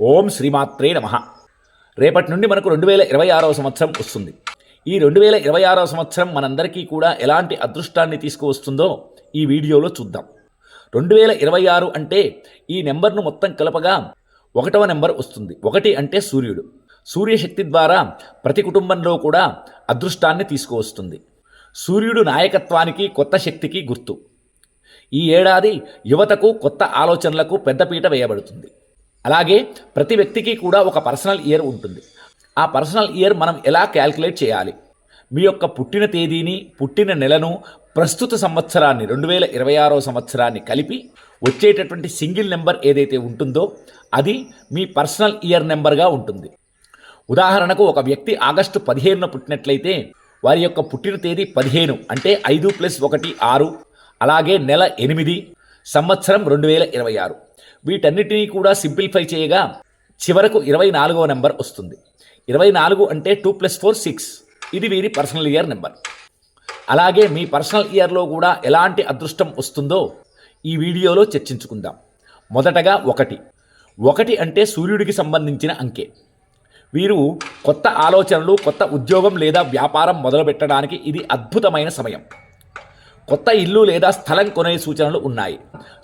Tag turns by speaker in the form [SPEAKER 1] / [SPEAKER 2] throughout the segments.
[SPEAKER 1] ఓం శ్రీమాత్రే నమ. రేపటి నుండి మనకు రెండు వేల ఇరవై ఆరవ సంవత్సరం వస్తుంది. ఈ రెండు వేల ఇరవై ఆరవ సంవత్సరం మనందరికీ కూడా ఎలాంటి అదృష్టాన్ని తీసుకువస్తుందో ఈ వీడియోలో చూద్దాం. రెండు వేల ఇరవై ఆరు అంటే ఈ నెంబర్ను మొత్తం కలపగా ఒకటవ నెంబర్ వస్తుంది. ఒకటి అంటే సూర్యుడు. సూర్యశక్తి ద్వారా ప్రతి కుటుంబంలో కూడా అదృష్టాన్ని తీసుకువస్తుంది. సూర్యుడు నాయకత్వానికి కొత్త శక్తికి గుర్తు. ఈ ఏడాది యువతకు కొత్త ఆలోచనలకు పెద్దపీట వేయబడుతుంది. అలాగే ప్రతి వ్యక్తికి కూడా ఒక పర్సనల్ ఇయర్ ఉంటుంది. ఆ పర్సనల్ ఇయర్ మనం ఎలా క్యాల్కులేట్ చేయాలి? మీ యొక్క పుట్టిన తేదీని పుట్టిన నెలను ప్రస్తుత సంవత్సరాన్ని రెండు వేల ఇరవై ఆరో సంవత్సరాన్ని కలిపి వచ్చేటటువంటి సింగిల్ నెంబర్ ఏదైతే ఉంటుందో అది మీ పర్సనల్ ఇయర్ నెంబర్గా ఉంటుంది. ఉదాహరణకు ఒక వ్యక్తి ఆగస్టు పదిహేనున పుట్టినట్లయితే వారి యొక్క పుట్టిన తేదీ పదిహేను అంటే ఐదు ప్లస్ ఒకటి ఆరు అలాగే నెల ఎనిమిది సంవత్సరం రెండు వేల ఇరవై ఆరు. వీటన్నిటినీ కూడా సింప్లిఫై చేయగా చివరకు ఇరవై నాలుగవ నెంబర్ వస్తుంది. ఇరవై నాలుగు అంటే టూ ప్లస్ ఫోర్ సిక్స్. ఇది వీరి పర్సనల్ ఇయర్ నెంబర్. అలాగే మీ పర్సనల్ ఇయర్లో కూడా ఎలాంటి అదృష్టం వస్తుందో ఈ వీడియోలో చర్చించుకుందాం. మొదటగా ఒకటి. ఒకటి అంటే సూర్యుడికి సంబంధించిన అంకె. వీరు కొత్త ఆలోచనలు కొత్త ఉద్యోగం లేదా వ్యాపారం మొదలుపెట్టడానికి ఇది అద్భుతమైన సమయం. కొత్త ఇల్లు లేదా స్థలం కొనే సూచనలు ఉన్నాయి.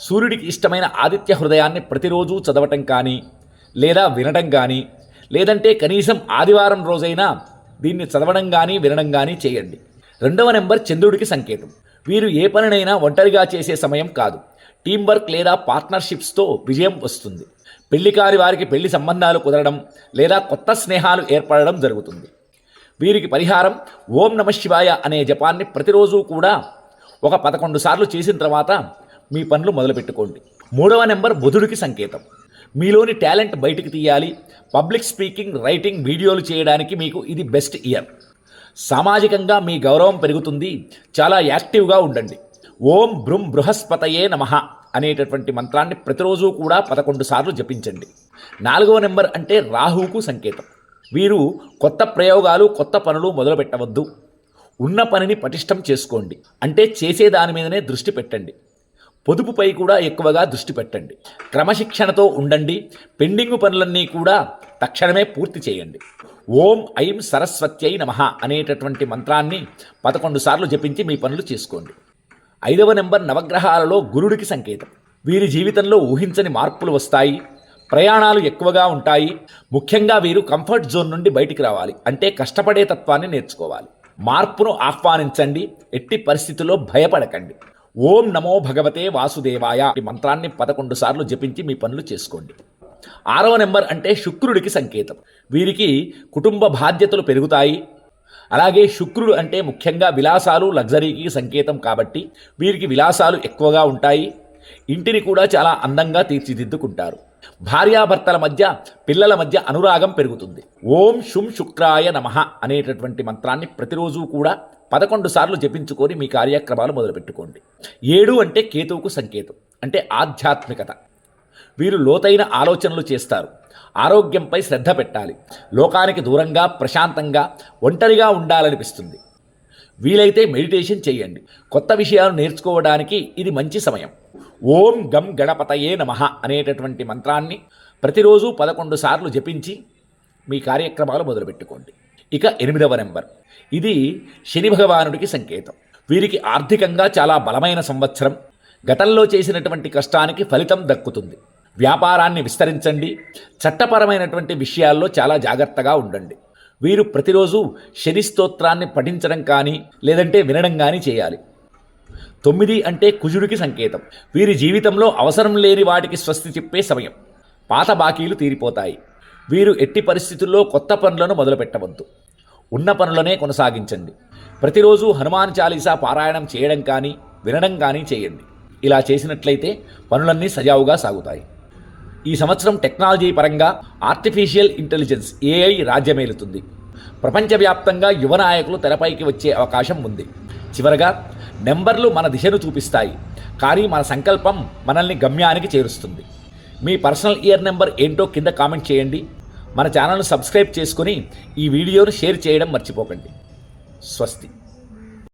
[SPEAKER 1] సూర్యుడికి ఇష్టమైన ఆదిత్య హృదయాన్ని ప్రతిరోజు చదవటం కానీ లేదా వినడం కానీ లేదంటే కనీసం ఆదివారం రోజైనా దీన్ని చదవడం కానీ వినడం కానీ చేయండి. రెండవ నెంబర్ చంద్రుడికి సంకేతం. వీరు ఏ పనినైనా ఒంటరిగా చేసే సమయం కాదు. టీం వర్క్ లేదా పార్ట్నర్షిప్స్తో విజయం వస్తుంది. పెళ్ళికారి వారికి పెళ్ళి సంబంధాలు కుదరడం లేదా కొత్త స్నేహాలు ఏర్పడడం జరుగుతుంది. వీరికి పరిహారం ఓం నమ శివాయ అనే జపాన్ని ప్రతిరోజు కూడా ఒక పదకొండు సార్లు చేసిన తర్వాత మీ పనులు మొదలుపెట్టుకోండి. మూడవ నెంబర్ బుధుడికి సంకేతం. మీలోని టాలెంట్ బయటికి తీయాలి. పబ్లిక్ స్పీకింగ్ రైటింగ్ వీడియోలు చేయడానికి మీకు ఇది బెస్ట్ ఇయర్. సామాజికంగా మీ గౌరవం పెరుగుతుంది. చాలా యాక్టివ్గా ఉండండి. ఓం బృం బృహస్పతయే నమః అనేటటువంటి మంత్రాన్ని ప్రతిరోజు కూడా పదకొండు సార్లు జపించండి. నాలుగవ నెంబర్ అంటే రాహువుకు సంకేతం. వీరు కొత్త ప్రయోగాలు కొత్త పనులు మొదలు పెట్టవద్దు ఉన్న పనిని పటిష్టం చేసుకోండి. అంటే చేసే దాని మీదనే దృష్టి పెట్టండి. పొదుపుపై కూడా ఎక్కువగా దృష్టి పెట్టండి. క్రమశిక్షణతో ఉండండి. పెండింగ్ పనులన్నీ కూడా తక్షణమే పూర్తి చేయండి. ఓం ఐం సరస్వత్యై నమ అనేటటువంటి మంత్రాన్ని పదకొండు సార్లు జపించి మీ పనులు చేసుకోండి. ఐదవ నెంబర్ నవగ్రహాలలో గురుడికి సంకేతం. వీరి జీవితంలో ఊహించని మార్పులు వస్తాయి. ప్రయాణాలు ఎక్కువగా ఉంటాయి. ముఖ్యంగా వీరు కంఫర్ట్ జోన్ నుండి బయటికి రావాలి. అంటే కష్టపడే తత్వాన్ని నేర్చుకోవాలి. మార్పును ఆహ్వానించండి. ఎట్టి పరిస్థితుల్లో భయపడకండి. ఓం నమో భగవతే వాసుదేవాయ ఈ మంత్రాన్ని పదకొండు సార్లు జపించి మీ పనులు చేసుకోండి. ఆరవ నెంబర్ అంటే శుక్రుడికి సంకేతం. వీరికి కుటుంబ బాధ్యతలు పెరుగుతాయి. అలాగే శుక్రుడు అంటే ముఖ్యంగా విలాసాలు లగ్జరీకి సంకేతం కాబట్టి వీరికి విలాసాలు ఎక్కువగా ఉంటాయి. ఇంటిని కూడా చాలా అందంగా తీర్చిదిద్దుకుంటారు. భార్యాభర్తల మధ్య పిల్లల మధ్య అనురాగం పెరుగుతుంది. ఓం శుం శుక్రాయ నమః అనేటటువంటి మంత్రాన్ని ప్రతిరోజు కూడా పదకొండు సార్లు జపించుకొని మీ కార్యక్రమాలు మొదలుపెట్టుకోండి. ఏడు అంటే కేతువుకు సంకేతం అంటే ఆధ్యాత్మికత. వీరు లోతైన ఆలోచనలు చేస్తారు. ఆరోగ్యంపై శ్రద్ధ పెట్టాలి. లోకానికి దూరంగా ప్రశాంతంగా ఒంటరిగా ఉండాలనిపిస్తుంది. వీలైతే మెడిటేషన్ చేయండి. కొత్త విషయాలు నేర్చుకోవడానికి ఇది మంచి సమయం. ఓం గం గణపతయే నమః అనేటటువంటి మంత్రాన్ని ప్రతిరోజు పదకొండు సార్లు జపించి మీ కార్యక్రమాలు మొదలుపెట్టుకోండి. ఇక ఎనిమిదవ నెంబర్. ఇది శని భగవానుడికి సంకేతం. వీరికి ఆర్థికంగా చాలా బలమైన సంవత్సరం. గతంలో చేసినటువంటి కష్టానికి ఫలితం దక్కుతుంది. వ్యాపారాన్ని విస్తరించండి. చట్టపరమైనటువంటి విషయాల్లో చాలా జాగ్రత్తగా ఉండండి. వీరు ప్రతిరోజు శని స్తోత్రాన్ని పఠించడం కానీ లేదంటే వినడం కానీ చేయాలి. తొమ్మిది అంటే కుజుడికి సంకేతం. వీరి జీవితంలో అవసరం లేని వాటికి స్వస్తి చెప్పే సమయం. పాత బాకీలు తీరిపోతాయి. వీరు ఎట్టి పరిస్థితుల్లో కొత్త పనులను మొదలుపెట్టవద్దు. ఉన్న పనులనే కొనసాగించండి. ప్రతిరోజు హనుమాన్ చాలీసా పారాయణం చేయడం కానీ వినడం కానీ చేయండి. ఇలా చేసినట్లయితే పనులన్నీ సజావుగా సాగుతాయి. ఈ సంవత్సరం టెక్నాలజీ పరంగా ఆర్టిఫిషియల్ ఇంటెలిజెన్స్ ఏఐ రాజ్యమేలుతుంది. ప్రపంచవ్యాప్తంగా యువ నాయకులు తెరపైకి వచ్చే అవకాశం ఉంది. చివరగా నెంబర్లు మన దిశను చూపిస్తాయి కానీ మన సంకల్పం మనల్ని గమ్యానికి చేరుస్తుంది. మీ పర్సనల్ ఇయర్ నెంబర్ ఏంటో కింద కామెంట్ చేయండి. మన ఛానల్ను సబ్స్క్రైబ్ చేసుకుని ఈ వీడియోను షేర్ చేయడం మర్చిపోకండి. స్వస్తి.